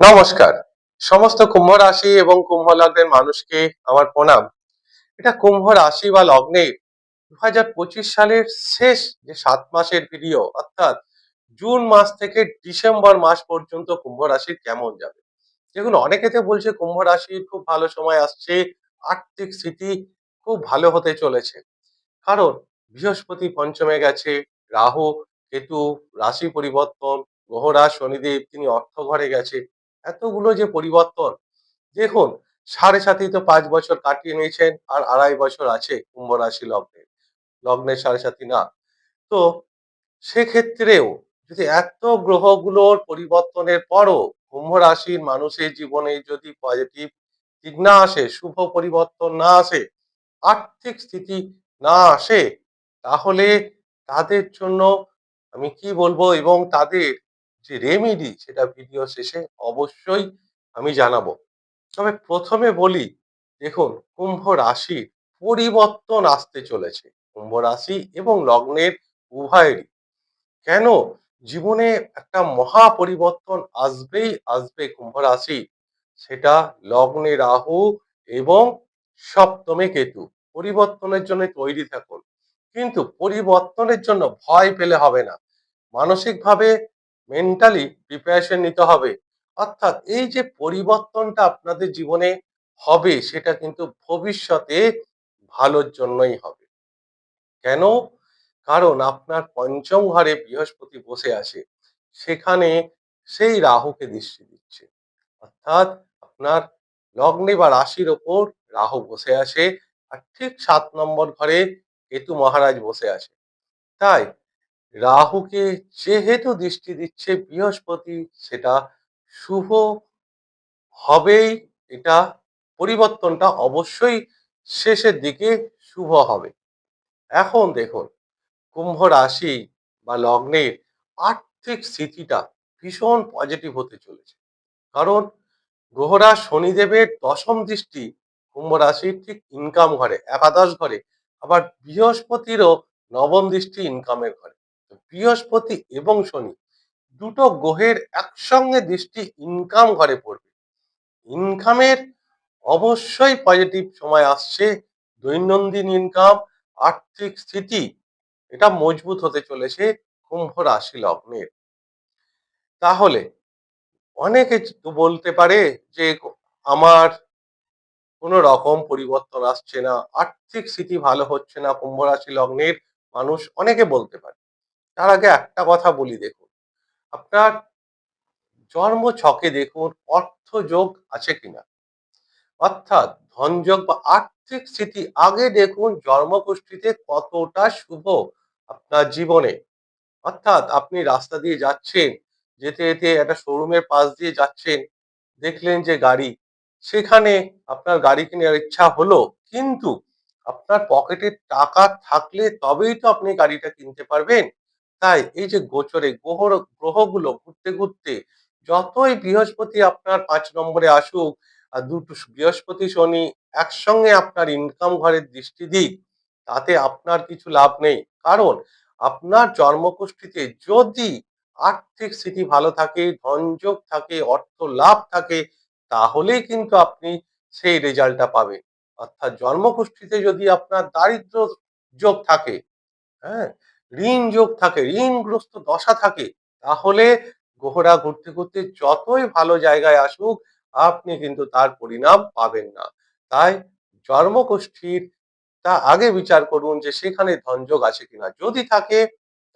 নমস্কার। সমস্ত কুম্ভ রাশি এবং কুম্ভ লগ্নের মানুষকে আমার প্রণাম। এটা কুম্ভ রাশি বা লগ্নের দু হাজার পঁচিশ সালের শেষ যে সাত মাসের ভিডিও অর্থাৎ জুন মাস থেকে ডিসেম্বর মাস পর্যন্ত কুম্ভ রাশির কেমন যাবে? দেখুন অনেকেতে বলছে কুম্ভ রাশির খুব ভালো সময় আসছে, আর্থিক স্থিতি খুব ভালো হতে চলেছে। কারণ বৃহস্পতি পঞ্চমে গেছে, রাহু, কেতু, রাশি পরিবর্তন গ্রহরা শনিদেব, তিনি অর্থ ঘরে গেছে। এতগুলো যে পরিবর্তন, দেখুন, সাড়ে সাতই তো পাঁচ বছর কাটিয়ে নিয়েছেন আর আড়াই বছর আছে কুম্ভ রাশি লগ্নে। লগ্নের সাড়ে সাতই না। তো সেক্ষেত্রেও যদি এত গ্রহগুলোর পরিবর্তনের পরও কুম্ভ রাশির মানুষের জীবনে যদি পজিটিভ দিক না আসে, শুভ পরিবর্তন না আসে, আর্থিক স্থিতি না আসে, তাহলে তাদের জন্য আমি কি বলব? এবং তাদের যে রেমিডি সেটা ভিডিও শেষে অবশ্যই আমি জানাব। তবে প্রথমে বলি, দেখুন, কুম্ভ রাশির পরিবর্তন আসতে চলেছে। কুম্ভ রাশি এবং লগ্নের উভয়েরই। কেন? জীবনে একটা মহা পরিবর্তন আসবেই আসবে কুম্ভ রাশি। সেটা লগ্নে রাহু এবং সপ্তমে কেতু। পরিবর্তনের জন্য তৈরি থাকুন। কিন্তু পরিবর্তনের জন্য ভয় পেলে হবে না। মানসিকভাবে মেন্টালি প্রিপারেশন নিতে হবে। অর্থাৎ এই যে পরিবর্তনটা আপনাদের জীবনে হবে, সেটা কিন্তু ভবিষ্যতে ভালোর জন্যই হবে। কেন? কারণ আপনার পঞ্চম ঘরে বৃহস্পতি বসে আছে। সেখানে সেই রাহুকে দৃষ্টি দিচ্ছে। অর্থাৎ আপনার লগ্নে বা রাশির ওপর রাহু বসে আছে, আর ঠিক সাত নম্বর ঘরে কেতু মহারাজ বসে আছে। তাই রাহুকে যেহেতু দৃষ্টি দিচ্ছে বৃহস্পতি, সেটা শুভ হবেই। এটা পরিবর্তনটা অবশ্যই শেষের দিকে শুভ হবে। এখন দেখুন, কুম্ভ রাশি বা লগ্নের আর্থিক স্থিতিটা ভীষণ পজিটিভ হতে চলেছে। কারণ গ্রহরা শনিদেবের দশম দৃষ্টি কুম্ভ রাশির ঠিক ইনকাম ঘরে, একাদশ ঘরে, আবার বৃহস্পতিরও নবম দৃষ্টি ইনকামের ঘরে। বৃহস্পতি এবং শনি দুটো গ্রহের একসঙ্গে দৃষ্টি ইনকাম ঘরে পড়বে। ইনকামের অবশ্যই পজিটিভ সময় আসছে, দৈনন্দিন ইনকাম আর্থিক স্থিতি, এটা মজবুত হতে চলেছে কুম্ভ রাশি লগ্নের। তাহলে অনেকে তো বলতে পারে যে আমার কোনো রকম পরিবর্তন আসছে না, আর্থিক স্থিতি ভালো হচ্ছে না কুম্ভ রাশি লগ্নের, মানুষ অনেকে বলতে পারে। তার আগে একটা কথা বলি দেখুন। আপনার জন্ম ছকে দেখুন অর্থ যোগ আছে কিনা। অর্থাৎ ধনযোগ বা আর্থিক স্থিতি আগে দেখুন জন্মগোষ্ঠীতে কতটা শুভ আপনার জীবনে। অর্থাৎ আপনি রাস্তা দিয়ে যাচ্ছেন, যেতে যেতে একটা শোরুমের পাশ দিয়ে যাচ্ছেন, দেখলেন যে গাড়ি। সেখানে আপনার গাড়ি কেনার ইচ্ছা হলো, কিন্তু আপনার পকেটে টাকা থাকলে তবেই তো আপনি গাড়িটা কিনতে পারবেন। তাই এই যে গোচরে গ্রহ গ্রহগুলো ঘুরতে ঘুরতে যতই বৃহস্পতি আপনার পাঁচ নম্বরে আসুক, আর দুটো বৃহস্পতি, শনি একসঙ্গে আপনার ইনকাম ঘরের দৃষ্টি দিক, তাতে আপনার কিছু লাভ নেই। কারণ আপনার জন্মকুষ্ঠিতে যদি আর্থিক স্থিতি ভালো থাকে, ধনযোগ থাকে, অর্থ লাভ থাকে, তাহলেই কিন্তু আপনি সেই রেজাল্টটা পাবেন। অর্থাৎ জন্মকুষ্ঠিতে যদি আপনার দারিদ্র যোগ থাকে হ্যাঁ ঋণ যোগ থাকে, ঋণগ্রস্ত দশা থাকে, তাহলে গ্রহরা ঘুরতে ঘুরতে যতই ভালো জায়গায় আসুক, আপনি কিন্তু তার পরিণাম পাবেন না। তাই জন্মগোষ্ঠীর তা আগে বিচার করুন যে সেখানে ধনযোগ আছে কিনা। যদি থাকে,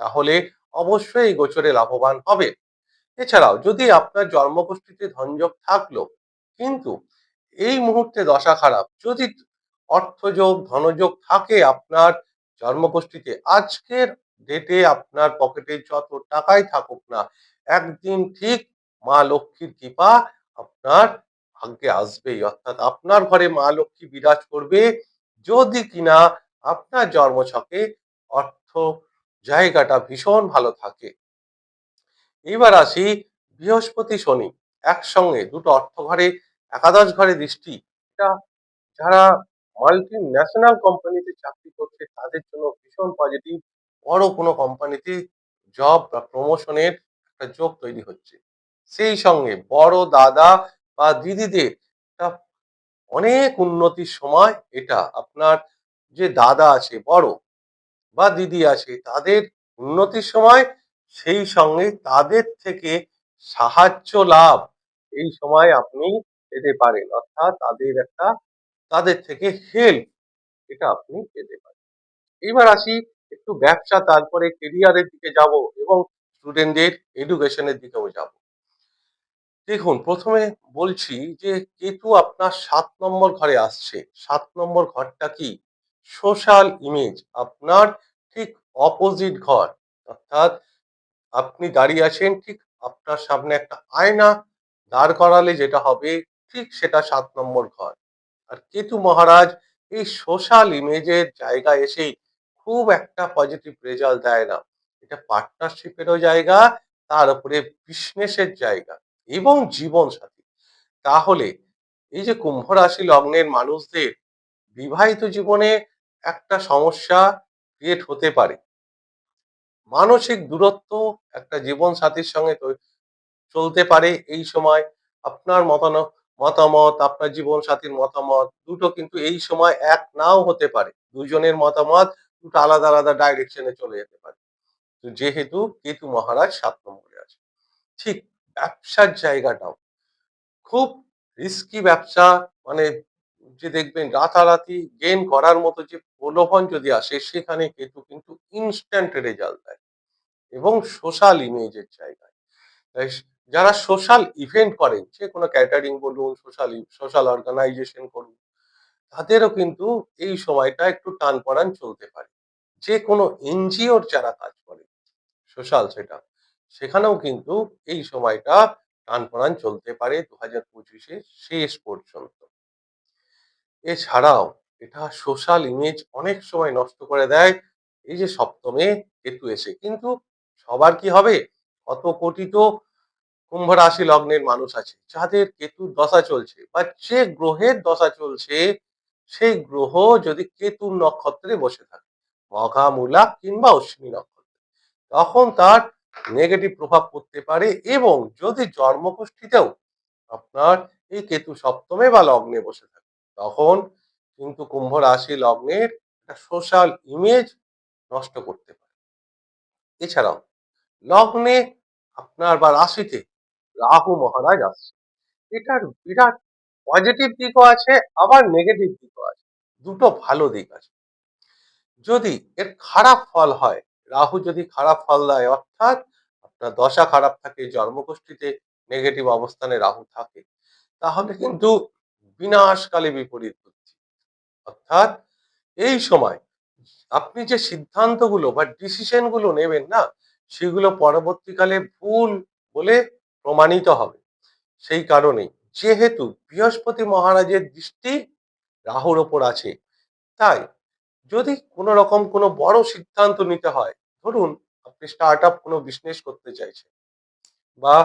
তাহলে অবশ্যই গোচরে লাভবান হবে। এছাড়াও, যদি আপনার জন্মগোষ্ঠীতে ধনযোগ থাকল, কিন্তু এই মুহূর্তে দশা খারাপ, যদি অর্থযোগ, ধনযোগ থাকে আপনার জন্মগোষ্ঠীতে, আজকের ডেটে আপনার পকেটে যত টাকাই থাকুক না, একদিন ঠিক মা লক্ষ্মীর কৃপা আপনার ভাগ্যে আসবেই। অর্থাৎ আপনার ঘরে মা লক্ষ্মী বিরাজ করবে যদি কিনা আপনার জন্মছকে অর্থ জায়গাটা ভীষণ ভালো থাকে। এবার আসি বৃহস্পতি শনি। একসঙ্গে দুটো অর্থ ঘরে, একাদশ ঘরে দৃষ্টি। এটা যারা মাল্টি ন্যাশনাল কোম্পানিতে চাকরি করছে, তাদের জন্য ভীষণ পজিটিভ বড় কোনো কোম্পানিতে জব বা প্রমোশনের একটা যোগ তৈরি হচ্ছে। সেই সঙ্গে বড় দাদা বা দিদিদের অনেক উন্নতির সময় এটা আপনার যে দাদা আছে, বড় বা দিদি আছে, তাদের উন্নতির সময় সেই সঙ্গে তাদের থেকে সাহায্য লাভ এই সময় আপনি পেতে পারেন। অর্থাৎ তাদের একটা, তাদের থেকে হেল্প এটা আপনি পেতে পারেন। এবার আসি একটু ব্যবসা, তারপরে কেরিয়ারের দিকে যাব এবং স্টুডেন্টদের এডুকেশনের দিকেও যাব। দেখুন, প্রথমে বলছি যে, কেতু আপনার সাত নম্বর ঘরে আসছে। সাত নম্বর ঘরটা কি? সোশ্যাল ইমেজ আপনার ঠিক অপোজিট ঘর। অর্থাৎ আপনি দাঁড়িয়ে আছেন ঠিক আপনার সামনে একটা আয়না, দাঁড় করালে যেটা হবে ঠিক সেটা সাত নম্বর ঘর। আর কেতু মহারাজ এই সোশ্যাল ইমেজের জায়গায় এসেই খুব একটা পজিটিভ রেজাল্ট দেয় না। এটা পার্টনারশিপেরও জায়গা, তার উপরে বিজনেসের জায়গা এবং জীবন সাথী তাহলে এই যে কুম্ভ রাশি লগ্নের মানুষদের বিবাহিত জীবনে একটা সমস্যা ক্রিয়েট হতে পারে। মানসিক দূরত্ব একটা জীবন সাথীর সঙ্গে চলতে পারে এই সময়। আপনার মতান, মতামত, আপনার জীবন সাথীর মতামত দুটো কিন্তু এই সময় এক নাও হতে পারে। দুজনের মতামত দুটো আলাদা আলাদা ডাইরেকশনে চলে যেতে পারে। যেহেতু কেতু মহারাজ সাত নম্বরে আছে। ঠিক ব্যবসার জায়গাটাও। খুব রিস্কি ব্যবসা মানে যে দেখবেন রাতারাতি গেন করার মতো যে প্রলোভন যদি আসে, সেখানে কেতু কিন্তু ইনস্ট্যান্ট রেজাল্ট দেয় এবং সোশ্যাল ইমেজের জায়গায়। যারা সোশ্যাল ইভেন্ট করেন, যে কোনো ক্যাটারিং বলুন সোশ্যাল সোশ্যাল অর্গানাইজেশন করুন তাদেরও কিন্তু এই সময়টা একটু টান পড়ান চলতে পারে। যে কোনো এনজিওর যারা কাজ করে, সোশ্যাল সেটা, সেখানেও কিন্তু এই সময়টা টান পড়ান চলতে পারে দু হাজার পঁচিশে শেষ পর্যন্ত। এছাড়াও এটা সোশ্যাল ইমেজ অনেক সময় নষ্ট করে দেয়, এই যে সপ্তমে কেতু এসে, কিন্তু সবার কি হবে? কত কোটি তো কুম্ভ রাশি লগ্নের মানুষ আছে, যাদের কেতুর দশা চলছে বা যে গ্রহের দশা চলছে সেই গ্রহ যদি কেতুর নক্ষত্রে বসে থাকে, মঘা, মূলা কিংবা অশ্বিনী নক্ষত্রে, তখন তার নেগেটিভ প্রভাব পড়তে পারে এবং যদি জন্মকুষ্ঠিতেও আপনার এই কেতু সপ্তমে বা লগ্নে বসে থাকে, তখন কিন্তু কুম্ভ রাশি লগ্নের একটা সোশ্যাল ইমেজ নষ্ট করতে পারে। এছাড়াও লগ্নে আপনার বা রাশিতে রাহু মহারাজ আসছে। এটার বিরাট পজিটিভ দিকও আছে, আবার নেগেটিভ দিকও আছে। দুটো ভালো দিক আছে। যদি এর খারাপ ফল হয়, রাহু যদি খারাপ ফল দেয়, অর্থাৎ আপনার দশা খারাপ থাকে, জন্মগোষ্ঠীতে নেগেটিভ অবস্থানে রাহু থাকে, তাহলে কিন্তু বিনাশকালে বিপরীত বুদ্ধি। অর্থাৎ এই সময় আপনি যে সিদ্ধান্তগুলো বা ডিসিশনগুলো নেবেন না, সেগুলো পরবর্তীকালে ভুল বলে প্রমাণিত হবে। সেই কারণেই যেহেতু বৃহস্পতি মহারাজের দৃষ্টি রাহুর ওপর আছে, তাই যদি কোনো রকম কোনো বড় সিদ্ধান্ত নিতে হয়, ধরুন আপনি স্টার্ট আপ কোনো বিজনেস করতে চাইছেন বা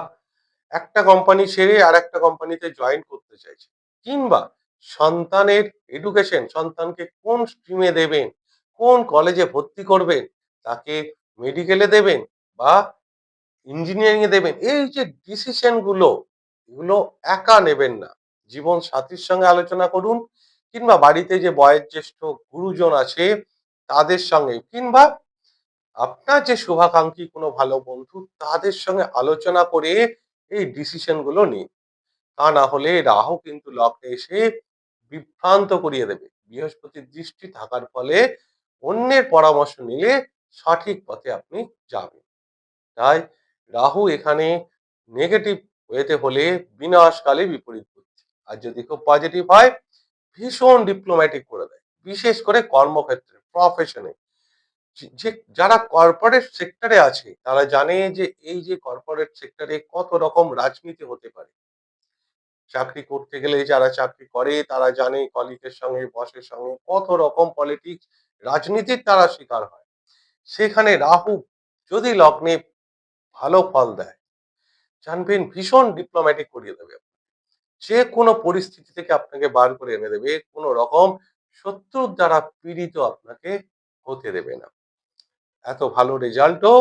একটা কোম্পানি ছেড়ে আর একটা কোম্পানিতে জয়েন করতে চাইছেন কিংবা সন্তানের এডুকেশন সন্তানকে কোন স্ট্রিমে দেবেন, কোন কলেজে ভর্তি করবেন, তাকে মেডিকেলে দেবেন বা ইঞ্জিনিয়ারিং এ দেবেন, এই যে ডিসিশনগুলো এগুলো একা নেবেন না। জীবন সাথীর সঙ্গে আলোচনা করুন কিংবা বাড়িতে যে বয়োজ্যেষ্ঠ গুরুজন আছে তাদের সঙ্গে কিংবা আপনার যে শুভাকাঙ্ক্ষী কোনো ভালো বন্ধু তাদের সঙ্গে আলোচনা করে এই ডিসিশনগুলো নিন। তা না হলে রাহু কিন্তু লগ্নে এসে বিভ্রান্ত করিয়ে দেবে। বৃহস্পতির দৃষ্টি থাকার ফলে অন্যের পরামর্শ নিলে সঠিক পথে আপনি যাবেন। তাই রাহু এখানে নেগেটিভ ওয়েতে হলে বিনাশকালে বিপরীত বুদ্ধি আর যদি খুব পজিটিভ হয়, ভীষণ ডিপ্লোম্যাটিক করে দেয়। বিশেষ করে কর্মক্ষেত্রে প্রফেশনে যে যারা কর্পোরেট সেক্টরে আছে, তারা জানে যে, এই যে কর্পোরেট সেক্টরে কত রকম রাজনীতি হতে পারে। চাকরি করতে গেলে যারা চাকরি করে, তারা জানে কলিগের সঙ্গে বসের সঙ্গে কত রকম পলিটিক্স রাজনীতির তারা শিকার হয়। সেখানে রাহু যদি লগ্নে ভালো ফল দেয় জানবেন ভীষণ ডিপ্লোম্যাটিক করিয়ে দেবে। যে কোনো পরিস্থিতি থেকে আপনাকে বার করে এনে দেবে, কোনো রকম শত্রুর দ্বারা পীড়িত আপনাকে হতে দেবে না। এত ভালো রেজাল্টও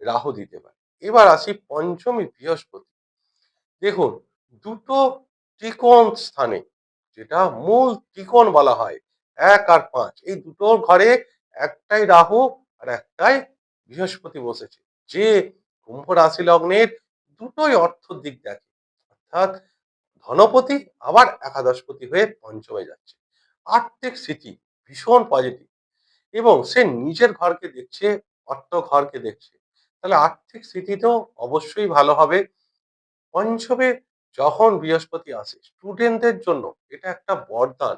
রাহু দিতে পারে। এবার আসি পঞ্চমী বৃহস্পতি। দেখুন, দুটো ত্রিকোণ স্থানে, যেটা মূল ত্রিকোণ বলা হয়, এক আর পাঁচ, এই দুটো ঘরে একটাই রাহু আর একটাই বৃহস্পতি বসেছে। যে কুম্ভ রাশি লগ্নের দুটোই অর্থ দিক দেখে। অর্থাৎ ধনপতি আবার একাদশপতি হয়ে পঞ্চমে যাচ্ছে। আর্থিক স্থিতি ভীষণ পজিটিভ এবং সে নিজের ঘরকে দেখছে, অর্থ ঘরকে দেখছে। তাহলে আর্থিক স্থিতিতেও অবশ্যই ভালো হবে। পঞ্চমে যখন বৃহস্পতি আসে স্টুডেন্টদের জন্য এটা একটা বরদান।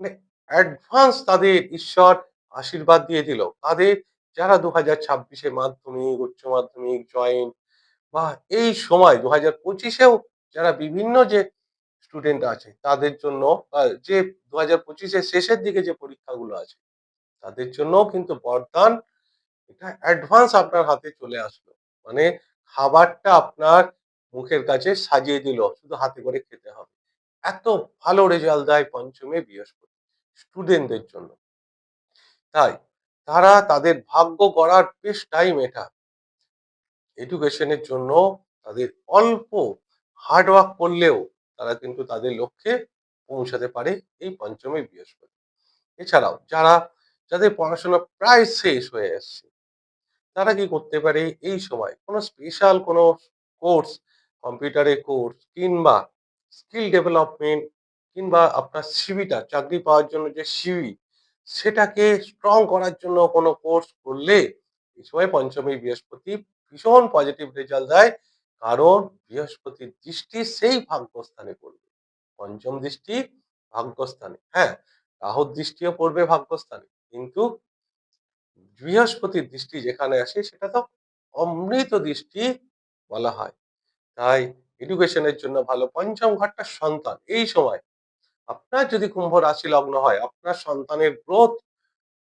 মানে অ্যাডভান্স তাদের ঈশ্বর আশীর্বাদ দিয়ে দিল। তাদের যারা দু হাজার ছাব্বিশে মাধ্যমিক, উচ্চ মাধ্যমিক, জয়েন্ট বা এই সময় দু হাজার পঁচিশেও যারা বিভিন্ন যে স্টুডেন্ট আছে, তাদের জন্য যে দু হাজার পঁচিশের শেষের দিকে যে পরীক্ষাগুলো আছে, তাদের জন্য কিন্তু বরদান এটা অ্যাডভান্স আপনার হাতে চলে আসলো। মানে খাবারটা আপনার মুখের কাছে সাজিয়ে দিল, শুধু হাতে করে খেতে হবে। এত ভালো রেজাল্ট দেয় পঞ্চমে বৃহস্পতি স্টুডেন্টদের জন্য। তাই তারা তাদের ভাগ্য গড়ার বেশ টাইম এটা। এডুকেশনের জন্য তাদের অল্প হার্ডওয়ার্ক করলেও তারা কিন্তু তাদের লক্ষ্যে পৌঁছাতে পারে এই পঞ্চমী বৃহস্পতি। এছাড়াও যারা, যাদের পড়াশোনা প্রায় শেষ হয়ে আসছে, তারা কি করতে পারে এই সময় কোনো স্পেশাল কোনো কোর্স কম্পিউটারের কোর্স কিংবা স্কিল ডেভেলপমেন্ট কিংবা আপনার সিভিটা চাকরি পাওয়ার জন্য যে সিভি সেটাকে স্ট্রং করার জন্য কোনো কোর্স করলে এই সময় পঞ্চমী বৃহস্পতি ভীষণ পজিটিভ রেজাল্ট দেয়, কারণ বৃহস্পতির দৃষ্টি সেই ভাগ্যস্থানে পড়বে। পঞ্চম দৃষ্টি ভাগ্যস্থানে হ্যাঁ রাহুর দৃষ্টিও পড়বে ভাগ্যস্থানে। কিন্তু বৃহস্পতির দৃষ্টি যেখানে আসে, সেটা তো অমৃত দৃষ্টি বলা হয়। তাই এডুকেশনের জন্য ভালো। পঞ্চম ঘরটা সন্তান। এই সময় আপনার যদি কুম্ভ রাশি লগ্ন হয়, আপনার সন্তানের গ্রোথ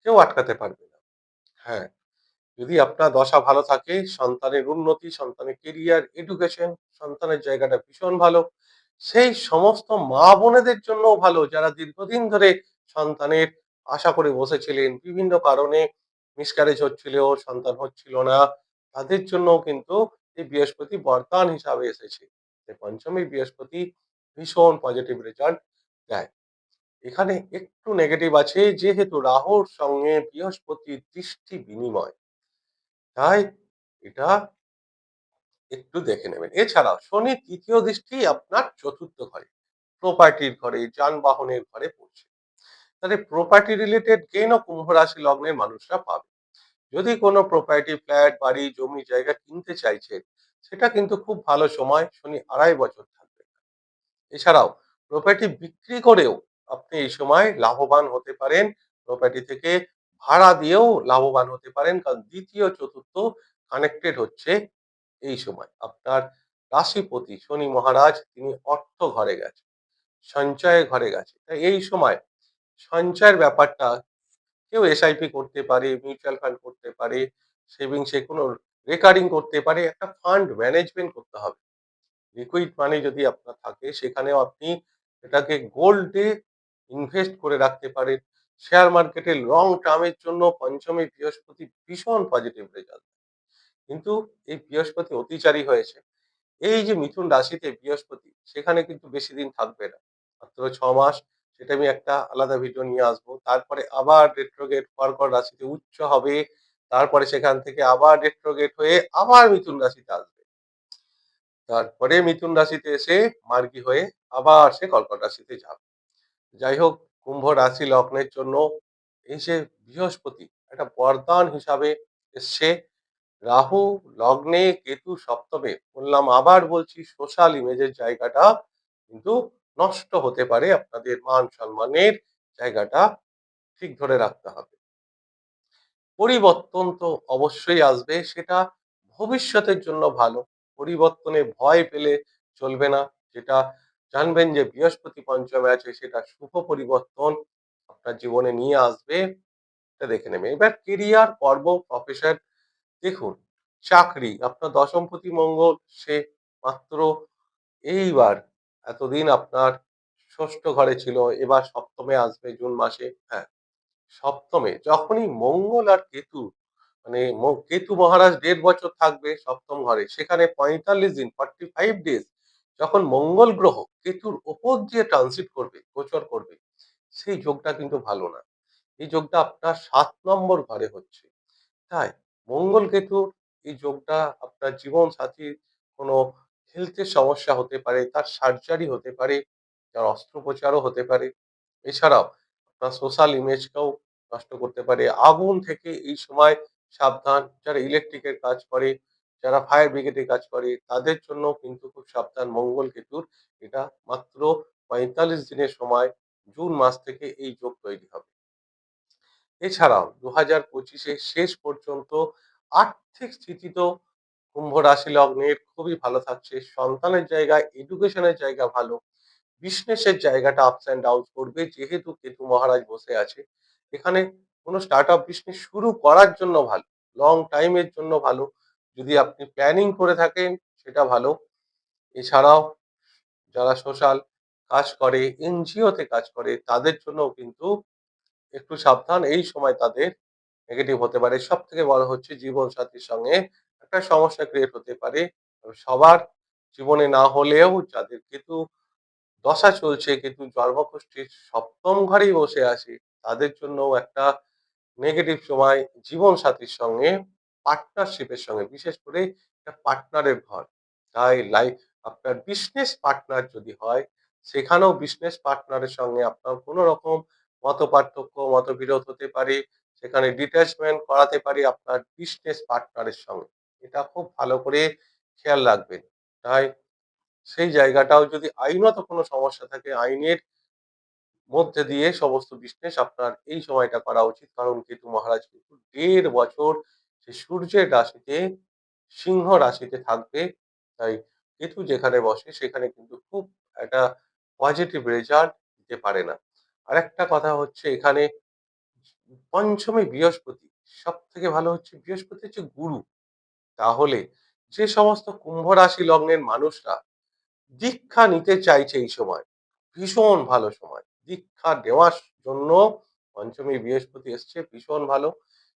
কেউ আটকাতে পারবে না। হ্যাঁ যদি আপনার দশা ভালো থাকে, সন্তানের উন্নতি, সন্তানের কেরিয়ার এডুকেশন সন্তানের জায়গাটা ভীষণ ভালো। সেই সমস্ত মা বোনেদের জন্য ভালো, যারা দীর্ঘদিন ধরে সন্তানের আশা করে বসেছিলেন। বিভিন্ন কারণে মিসক্যারেজ হচ্ছিল, সন্তান হচ্ছিল না, তাদের জন্য কিন্তু এই বৃহস্পতি বরদান হিসাবে এসেছে। পঞ্চমী বৃহস্পতি ভীষণ পজিটিভ রেজাল্ট দেয়। এখানে একটু নেগেটিভ আছে, যেহেতু রাহুর সঙ্গে বৃহস্পতির দৃষ্টি বিনিময়। তাই এটা একটু দেখে নেবেন। এছাড়াও শনি তৃতীয় দৃষ্টি আপনার চতুর্থ ঘরে প্রপার্টির ঘরে, যানবাহনের ঘরে পড়ছে। তাহলে প্রপার্টি রিলেটেড গেইনও কুম্ভ রাশি লগ্নের মানুষরা পাবে। যদি কোনো প্রপার্টি ফ্ল্যাট বাড়ি, জমি, জায়গা কিনতে চাইছেন, সেটা কিন্তু খুব ভালো সময় শনি আড়াই বছর থাকবে। এছাড়াও প্রপার্টি বিক্রি করেও আপনি এই সময় লাভবান হতে পারেন। প্রপার্টি থেকে ভাড়া দিয়েও লাভবান হতে পারেন, কারণ দ্বিতীয়, চতুর্থ কানেক্টেড হচ্ছে এই সময়। আপনার রাশিপতি শনি মহারাজ, তিনি অর্থ ঘরে গেছে সঞ্চয়ের ঘরে গেছে তাই এই সময় সঞ্চয়ের ব্যাপারটা কেউ এসআইপি করতে পারে মিউচুয়াল ফান্ড করতে পারে সেভিংসে কোনো রেকারিং করতে পারে, একটা ফান্ড ম্যানেজমেন্ট করতে হবে। লিকুইড মানি যদি আপনার থাকে, সেখানেও আপনি এটাকে গোল্ডে ইনভেস্ট করে রাখতে পারেন। শেয়ার মার্কেটে লং টার্মের জন্য পঞ্চমী বৃহস্পতি ভীষণ পজিটিভ রেজাল্ট কিন্তু এই বৃহস্পতি অতিচারী হয়েছে। এই যে মিথুন রাশিতে বৃহস্পতি, সেখানে কিন্তু বেশি দিন থাকবে না। মাত্র ছ মাস, সেটা আমি একটা আলাদা ভিডিও নিয়ে আসব। তারপরে আবার রেট্রোগেট কর্কট রাশিতে উচ্চ হবে। তারপরে সেখান থেকে আবার রেট্রোগেট হয়ে আবার মিথুন রাশিতে আসবে। তারপরে মিথুন রাশিতে এসে মার্গী হয়ে আবার সে কর্কট রাশিতে যাবে। যাই হোক কুম্ভ রাশি লগ্নের জন্য যে বৃহস্পতি, একটা বরদান হিসাবে এসছে। রাহু লগ্নে কেতু সপ্তমে, বললাম আবার বলছি সোশ্যাল ইমেজের জায়গাটা কিন্তু নষ্ট হতে পারে, আপনাদের মান সম্মানের জায়গাটা ঠিক ধরে রাখতে হবে। পরিবর্তন তো অবশ্যই আসবে, সেটা ভবিষ্যতের জন্য ভালো, পরিবর্তনে ভয় পেলে চলবে না, যেটা জানবেন যে বৃহস্পতি পঞ্চমে আছে, সেটা শুভ পরিবর্তন আপনার জীবনে নিয়ে আসবে। এটা দেখে নেবে এবার কেরিয়ার কর্ম প্রফেশন দেখুন, চাকরি, আপনার দশমপতি মঙ্গল, সে মাত্র এইবার এতদিন আপনার ষষ্ঠ ঘরে ছিল, এবার সপ্তমে আসবে জুন মাসে। হ্যাঁ সপ্তমে যখনই মঙ্গল আর কেতু মানে কেতু মহারাজ দেড় বছর থাকবে সপ্তম ঘরে, সেখানে পঁয়তাল্লিশ দিন ফর্টি ফাইভ ডেজ যখন মঙ্গল গ্রহ কেতুর ওপর দিয়ে ট্রানজিট করবে, গোচর করবে, সেই যোগটা কিন্তু ভালো না। এই যোগটা আপনার সাত নম্বর ঘরে হচ্ছে। তাই মঙ্গল কেতুর এই যোগটা আপনার জীবন সাথীর কোনো হেলথের সমস্যা হতে পারে, তার সার্জারি হতে পারে, তার অস্ত্রোপচারও হতে পারে। এছাড়াও আপনার সোশ্যাল ইমেজকেও নষ্ট করতে পারে। আগুন থেকে এই সময় সাবধান, যারা ইলেকট্রিকের কাজ করে যারা ফায়ার ব্রিগেডে কাজ করে, তাদের জন্য কিন্তু খুব সাবধান মঙ্গল কেতুর। এটা মাত্র পঁয়তাল্লিশ দিনের সময়, জুন মাস থেকে এই যোগ তৈরি হবে। এছাড়াও দু হাজার পঁচিশে শেষ পর্যন্ত আর্থিক স্থিতি তো কুম্ভ রাশি লগ্নের খুবই ভালো থাকছে। সন্তানের জায়গায় এডুকেশনের জায়গা ভালো। বিজনেসের জায়গাটা আপস অ্যান্ড ডাউন করবে, যেহেতু কেতু মহারাজ বসে আছে। এখানে কোনো স্টার্ট আপ বিজনেস শুরু করার জন্য ভালো লং টাইমের জন্য ভালো। যদি আপনি প্ল্যানিং করে থাকেন, সেটা ভালো। এছাড়াও যারা সোশ্যাল কাজ করে এনজিওতে কাজ করে, তাদের জন্য কিন্তু একটু সাবধান। এই সময় তাদের নেগেটিভ হতে পারে। সব থেকে বড় হচ্ছে জীবন সাথীর সঙ্গে একটা সমস্যা ক্রিয়েট হতে পারে। সবার জীবনে না হলেও যাদের কিন্তু দশা চলছে, কিন্তু জন্মগোষ্ঠীর সপ্তম ঘরেই বসে আছে, তাদের জন্য একটা নেগেটিভ সময় জীবন সাথীর সঙ্গে পার্টনারশিপের সঙ্গে, বিশেষ করে একটা পার্টনারের ঘর। তাই লাইফ আপনার বিজনেস পার্টনার যদি হয়, সেখানেও বিজনেস পার্টনারের সঙ্গে আপনার কোনো রকম মত পার্থক্য মতবিরোধ হতে পারে। সেখানে ডিট্যাচমেন্ট করাতে পারি আপনার বিজনেস পার্টনারের সঙ্গে। এটা খুব ভালো করে খেয়াল রাখবেন। তাই সেই জায়গাটাও যদি আইনত কোনো সমস্যা থাকে, আইনের মধ্যে দিয়ে সমস্ত বিজনেস আপনার এই সময়টা করা উচিত। কারণ কেতু মহারাজ, কিন্তু দেড় বছর সে সূর্যের রাশিতে, সিংহ রাশিতে থাকবে। তাই কেতু যেখানে বসে, সেখানে কিন্তু খুব একটা পজিটিভ রেজাল্ট দিতে পারে না। আর একটা কথা হচ্ছে এখানে পঞ্চমী বৃহস্পতি সব থেকে ভালো হচ্ছে বৃহস্পতি হচ্ছে গুরু। তাহলে যে সমস্ত কুম্ভ রাশি লগ্নের মানুষরা দীক্ষা নিতে চাইছে এই সময়, ভীষণ ভালো সময়। দীক্ষা নেওয়ার জন্য পঞ্চমী বৃহস্পতি এসছে, ভীষণ ভালো।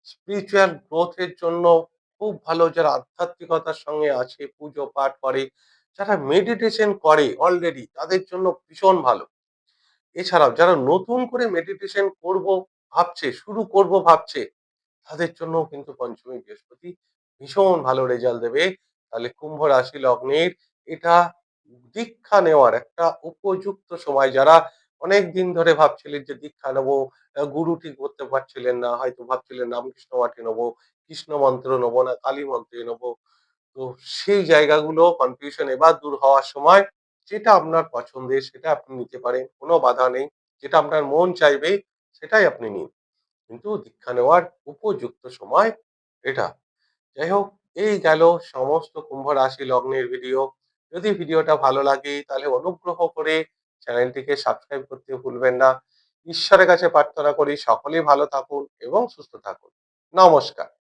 স্পিরিচুয়াল গ্রোথের জন্য খুব ভালো যারা আধ্যাত্মিকতার সঙ্গে আছে, পুজো পাঠ করে, যারা মেডিটেশন করে অলরেডি তাদের জন্য ভীষণ ভালো। এছাড়াও যারা নতুন করে মেডিটেশন করব ভাবছে, শুরু করব ভাবছে, তাদের জন্য কিন্তু পঞ্চমী বৃহস্পতি ভীষণ ভালো রেজাল্ট দেবে। তাহলে কুম্ভ রাশি লগ্নের এটা দীক্ষা নেওয়ার একটা উপযুক্ত সময় যারা অনেক দিন ধরে ভাবছিলেন যে, দীক্ষা নেব। গুরু ঠিক করতে পারছিলেন না, হয়তো ভাবছিলেন, রামকৃষ্ণ মাঠে নেব, কৃষ্ণ মন্ত্র নেব না, কালী মন্ত্রে নেব। তো সেই জায়গাগুলো কনফিউশন এবার দূর হওয়ার সময় যেটা আপনার পছন্দের সেটা আপনি নিতে পারেন, কোনো বাধা নেই। যেটা আপনার মন চাইবে সেটাই আপনি নিন। কিন্তু দীক্ষা নেওয়ার উপযুক্ত সময় এটা। যাই হোক, এই গেল সমস্ত কুম্ভ রাশি লগ্নের ভিডিও যদি ভিডিওটা ভালো লাগে তাহলে অনুগ্রহ করে চ্যানেলটিকে সাবস্ক্রাইব করতে ভুলবেন না। ঈশ্বরের কাছে প্রার্থনা করি সকলেই ভালো থাকুন এবং সুস্থ থাকুন। নমস্কার।